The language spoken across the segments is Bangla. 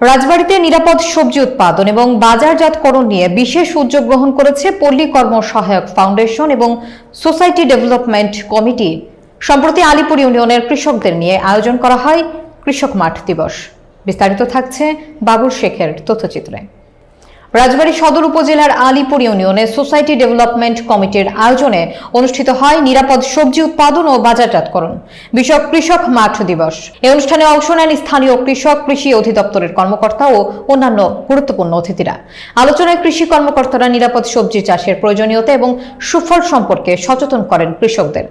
রাজবাড়িতে নিরাপদ সবজি উৎপাদন এবং বাজারজাতকরণ নিয়ে বিশেষ উদ্যোগ গ্রহণ করেছে পল্লী কর্ম সহায়ক ফাউন্ডেশন এবং সোসাইটি ডেভেলপমেন্ট কমিটি। সম্প্রতি আলিপুর ইউনিয়নের কৃষকদের নিয়ে আয়োজন করা হয় কৃষক মাঠ দিবস। বিস্তারিত থাকছে বাবুর শেখের তথ্যচিত্রে। রাজবাড়ী সদর উপজেলার আলিপুর ইউনিয়নে সোসাইটি ডেভেলপমেন্ট কমিটির আয়োজনে অনুষ্ঠিত হয় নিরাপদ সবজি উৎপাদন ও বাজারজাতকরণ, বিষয়ক কৃষক মাঠ দিবস। এই অনুষ্ঠানে অংশ নেন স্থানীয় কৃষক, কৃষি অধিদপ্তরের কর্মকর্তা ও অন্যান্য গুরুত্বপূর্ণ অতিথিরা। আলোচনায় কৃষি কর্মকর্তারা নিরাপদ সবজি চাষের প্রয়োজনীয়তা এবং সুফল সম্পর্কে সচেতন করেন কৃষকদের।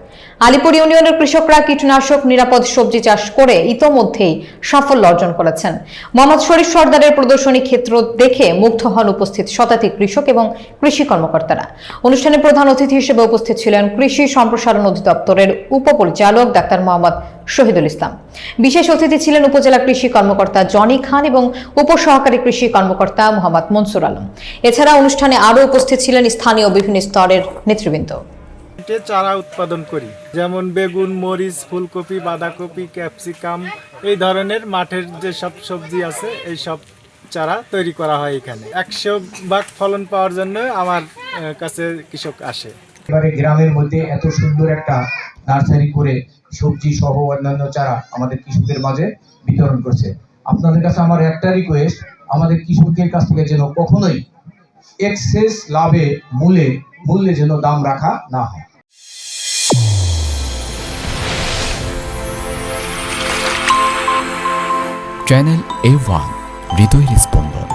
আলিপুর ইউনিয়নের কৃষকরা কীটনাশক, নিরাপদ সবজি চাষ করে ইতোমধ্যেই সাফল্য অর্জন করেছেন। মোহাম্মদ শরীফ সর্দারের প্রদর্শনী ক্ষেত্র দেখে মুগ্ধ হন উপস্থিত শতাধিক কৃষক এবং কৃষি কর্মকর্তারা। অনুষ্ঠানে প্রধান অতিথি হিসেবে উপস্থিত ছিলেন কৃষি সম্প্রসারণ অধিদপ্তরের উপপরিচালক ডাক্তার মোহাম্মদ শহীদুল ইসলাম। বিশেষ অতিথি ছিলেন উপজেলা কৃষি কর্মকর্তা জনি খান এবং উপসহকারী কৃষি কর্মকর্তা মোহাম্মদ মনসুর আলম। এছাড়া অনুষ্ঠানে আরও উপস্থিত ছিলেন স্থানীয় বিভিন্ন স্তরের নেতৃবৃন্দ। চারা উৎপাদন করি, যেমন বেগুন, মরিচ, ফুলকপি, বাঁধাকপি, ক্যাপসিকাম, এই ধরনের মাঠের যে সব সবজি আছে এই সব চারা তৈরি করা হয় এখানে। একশো ভাগ ফলন পাওয়ার জন্য আমার কাছে কৃষক আসে। এবারে গ্রামের মধ্যে এত সুন্দর একটা নার্সারি করে সবজি সহ অন্যান্য চারা আমাদের কৃষকদের মাঝে বিতরণ করছে। আপনাদের কাছে আমার একটা রিকোয়েস্ট আমাদের কৃষকদের কাছ থেকে যেন কখনোই এক্সেস লাভে মূলে মূল্যে যেন দাম রাখা না হয়। Channel A one Wido y respondo.